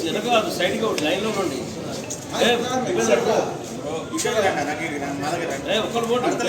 సైడ్కి ఒకటి లైన్లో ఉండండి. ఏ, ఒక్కరు పోటీ పోటీ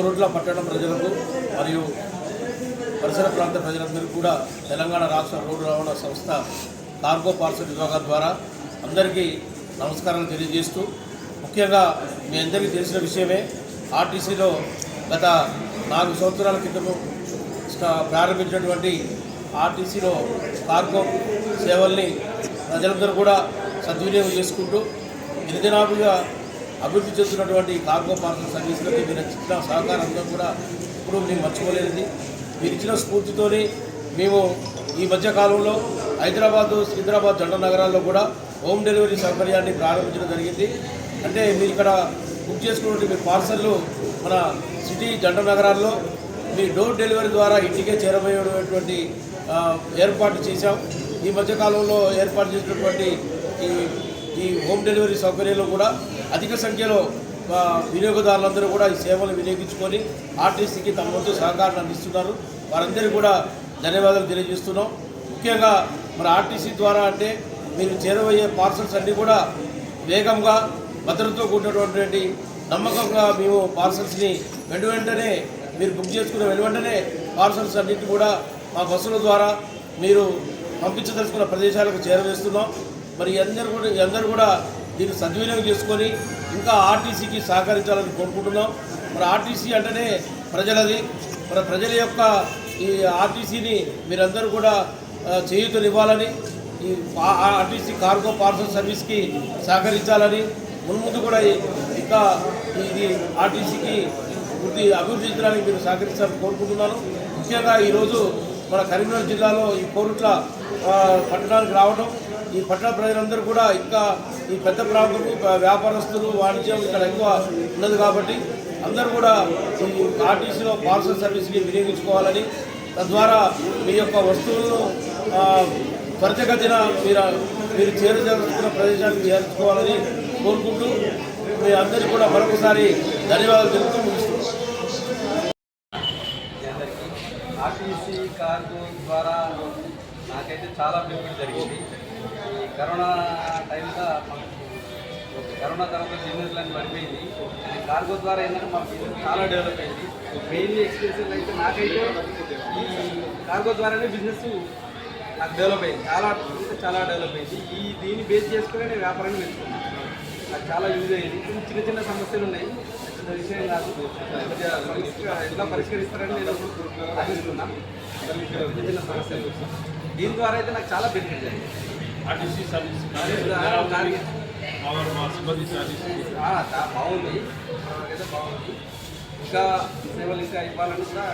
కోరుట్ల పట్టణ ప్రజలకు మరియు పరిసర ప్రాంత ప్రజలందరికీ కూడా తెలంగాణ రాష్ట్ర రోడ్డు రవాణా సంస్థ కార్గో పార్సల్ విభాగం ద్వారా అందరికీ నమస్కారాలు తెలియజేస్తూ ముఖ్యంగా మీ అందరికీ తెలిసిన విషయమే ఆర్టీసీలో గత నాలుగు సంవత్సరాల క్రితము ప్రారంభించినటువంటి ఆర్టీసీలో కార్గో సేవల్ని ప్రజలందరూ కూడా సద్వినియోగం చేసుకుంటూ గిరిజనాభిగా అభివృద్ధి చెందుతున్నటువంటి కార్గో పార్సల్ సర్వీసులకి మీరు ఇచ్చిన సహకారంతో కూడా ఇప్పుడు మేము మర్చిపోలేనిది మీరు ఇచ్చిన స్ఫూర్తితోని మేము ఈ మధ్యకాలంలో హైదరాబాదు సికింద్రాబాద్ జంట నగరాల్లో కూడా హోమ్ డెలివరీ సౌకర్యాన్ని ప్రారంభించడం జరిగింది. అంటే మీరు ఇక్కడ బుక్ చేసుకున్నటువంటి మీ పార్సల్లు మన సిటీ జంట నగరాల్లో మీ డోర్ డెలివరీ ద్వారా ఇంటికే చేరబోయేటువంటి ఏర్పాటు చేశాం. ఈ మధ్యకాలంలో ఏర్పాటు చేసినటువంటి ఈ ఈ హోమ్ డెలివరీ సౌకర్యంలో కూడా అధిక సంఖ్యలో వినియోగదారులందరూ కూడా ఈ సేవలు వినియోగించుకొని ఆర్టీసీకి తమ వంతు సహకారం అందిస్తున్నారు. వారందరికీ కూడా ధన్యవాదాలు తెలియజేస్తున్నాం. ముఖ్యంగా మన ఆర్టీసీ ద్వారా అంటే మీరు చేరవయ్యే పార్సల్స్ అన్నీ కూడా వేగంగా భద్రతతో కూడినటువంటి నమ్మకంగా మేము పార్సల్స్ని వెంట వెంటనే మీరు బుక్ చేసుకున్న వెను వెంటనే పార్సల్స్ అన్నింటి కూడా మా బస్సుల ద్వారా మీరు పంపించదలుచుకున్న ప్రదేశాలకు చేరవేస్తున్నాం. మరి అందరూ కూడా అందరూ కూడా దీన్ని సద్వినియోగం చేసుకొని ఇంకా ఆర్టీసీకి సహకరించాలని కోరుకుంటున్నాం. మరి ఆర్టీసీ అంటేనే ప్రజలది. మన ప్రజల యొక్క ఈ ఆర్టీసీని మీరందరూ కూడా ఆ, చేయూతనివ్వాలని ఈ ఆర్టీసీ కార్గో పార్సల్ సర్వీస్కి సహకరించాలని మున్ముందు కూడా ఇంకా ఇది ఆర్టీసీకి వృద్ధి అభివృద్ధి చెందడానికి మీరు సహకరించాలని కోరుకుంటున్నాను. ముఖ్యంగా ఈరోజు మన కరీంనగర్ జిల్లాలో ఈ కోరుట్ల పట్టణానికి రావడం ఈ పట్టణ ప్రజలందరూ కూడా ఇంకా ఈ పెద్ద ప్రాంతం వ్యాపారస్తులు వాణిజ్యం ఇక్కడ ఎక్కువ ఉండదు కాబట్టి అందరూ కూడా ఈ ఆర్టీసీలో పార్సల్ సర్వీస్ని వినియోగించుకోవాలని తద్వారా మీ యొక్క వస్తువులను త్వరితగతిన మీరు మీరు చేరజాల్సిన ప్రదేశానికి చేర్చుకోవాలని కోరుకుంటూ మీ అందరికీ కూడా మరొకసారి ధన్యవాదాలు తెలుపుతూ ముగిస్తున్నాను ఆర్టీసీ కార్గో ద్వారా నాకైతే చాలా బెనిఫిట్ జరిగింది. కరోనా టైంలో మాకు కరోనా తర్వాత బిజినెస్ లైన్ పడిపోయింది. కార్గో ద్వారా ఏంటంటే మా బిజినెస్ చాలా డెవలప్ అయింది. మెయిన్లీ ఎక్స్పీరియన్స్ అయితే నాకైతే ఈ కార్గో ద్వారానే బిజినెస్ నాకు డెవలప్ అయింది. చాలా అంటే చాలా డెవలప్ అయింది. ఈ దీన్ని బేస్ చేసుకుని నేను వ్యాపారాన్ని పెంచుకున్నాను నాకు చాలా యూజ్ అయ్యింది. కొన్ని చిన్న చిన్న సమస్యలు ఉన్నాయి. పెద్ద విషయం కాదు. కొద్దిగా పరిష్కరిస్తారని నేను ఆశిస్తున్నా చిన్న చిన్న సమస్యలు. దీని ద్వారా అయితే నాకు చాలా బెనిఫిట్ అయింది. ఆర్టీసీ సర్వీస్ మా సిబ్బంది సర్వీస్ బాగుంది. బాగుంది. ఇంకా సేవలు ఇంకా ఇవ్వాలని కూడా